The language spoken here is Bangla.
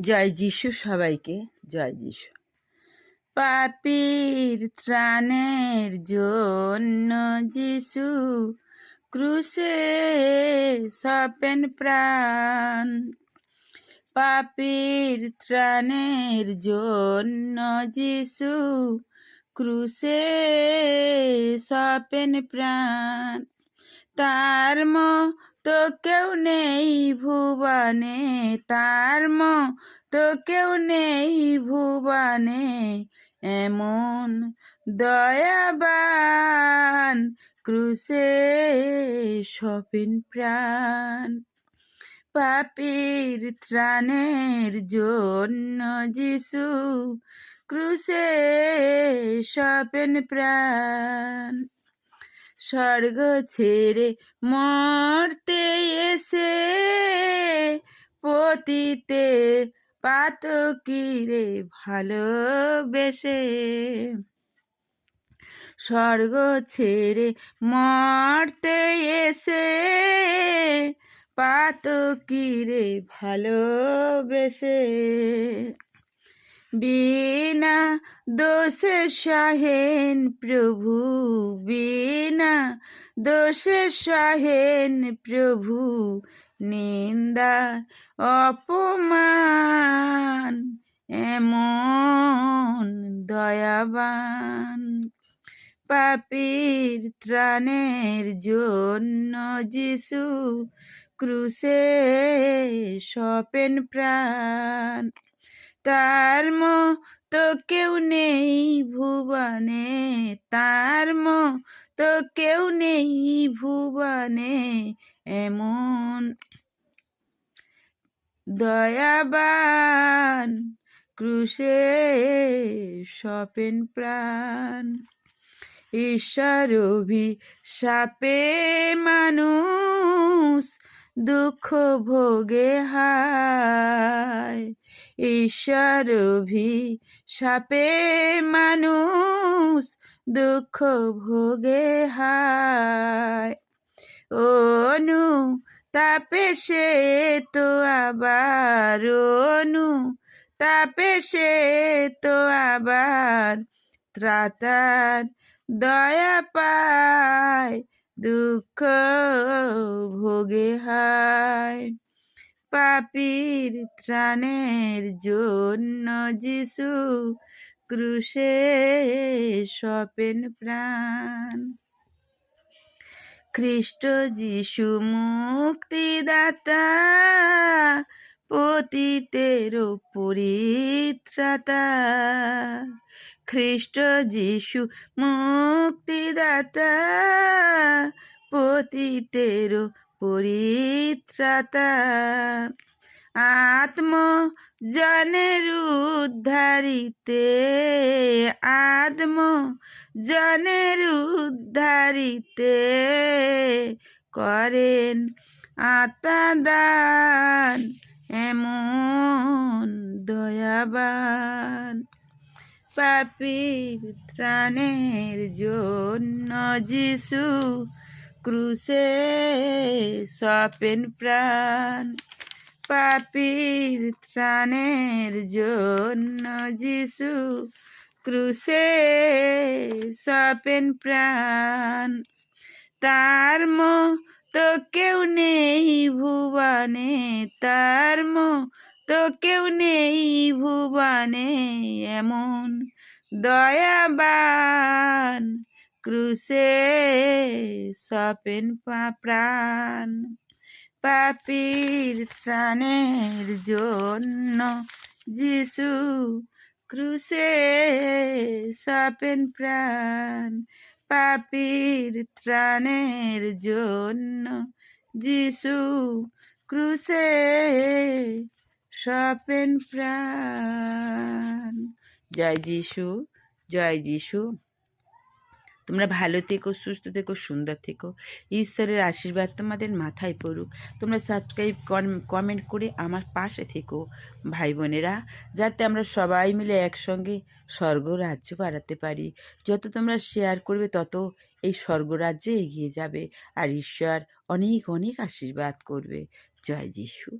জয় যিশু সবাইকে, জয় যিশু। পাপির ত্রাণের জন্য যিশু ক্রুশে সপেন প্রাণ। পাপির ত্রাণের জন্য যিশু ক্রুশে সপেন প্রাণ। তার তো কেউ নেই ভুবনে, তার তো কেউ নেই ভুবনে। এমন দয়াবান ক্রুশে সপিন প্রাণ। পাপির ত্রাণের জন্য যিশু ক্রুশে সপেন প্রাণ। স্বর্গ ছেড়ে মরতে এসে পতিতে পাতকিরে ভালোবেসে। স্বর্গ ছেড়ে মরতে এসে পাতকিরে ভালোবেসে। বিনা দোষে সহেন প্রভু, বিনা দোষে সহেন প্রভু, নিন্দা, অপমান, এমন দয়াবান। পাপির ত্রাণের জন্য যিশু ক্রুশে সপেন প্রাণ। তার তো কেউ নেই ভুবনে, তার তো কেউ নেই ভুবনে, এমন দয়াবান ক্রুশে সপেন প্রাণ। ঈশ্বর সাপে মানুষ দুঃখ ভোগে হায়। ঈশ্বর সাপে মানুষ দুঃখ ভোগে হায়। অনু তাপে সে তো আবার অনু তাপে সে তো আবার ত্রাতার দয়া পায়। দুঃখ ভোগে হায়। পাপির ত্রাণের জন্য যিশু ক্রুশে সপেন প্রাণ। খ্রিস্ট যিশু মুক্তিদাতা, পতিতের পরিত্রাতা। খ্রিস্ট যিশু মুক্তিদাতা, পতিতের পরিত্রাতা। আত্ম জনের উদ্ধারিতে আত্ম জনের উদ্ধারিতে করেন আত্মাদান এমন দয়াবান। পাপির ত্রাণের জন্য যিশু ক্রুশে সপেন প্রাণ, পাপির ত্রাণের জন্য যিশু ক্রুশে সপেন প্রাণ। তার তো কেউ নেই ভুবনে, তার তো কেউ নেই ভুবনে এমন দয়াবান ক্রুশে সপেন প্রাণ পাপির ত্রাণের জন্য যিশু ক্রুশে সপেন প্রাণ, পাপির ত্রাণের জন্য যিশু ক্রুশে সপেন প্রাণ। জয় যিশু জয় যিশু। তোমরা ভালো থেকো, সুস্থ থেকো, সুন্দর থেকো। ঈশ্বরের আশীর্বাদ তোমাদের মাথায় পড়ুক। তোমরা সাবস্ক্রাইব কমেন্ট করে আমার পাশে থেকো, ভাই বোনেরা, যাতে আমরা সবাই মিলে একসঙ্গে স্বর্গরাজ্য বাড়াতে পারি। যত তোমরা শেয়ার করবে, তত এই স্বর্গরাজ্য এগিয়ে যাবে। আর ঈশ্বর অনেক অনেক আশীর্বাদ করবে। জয় যিশু।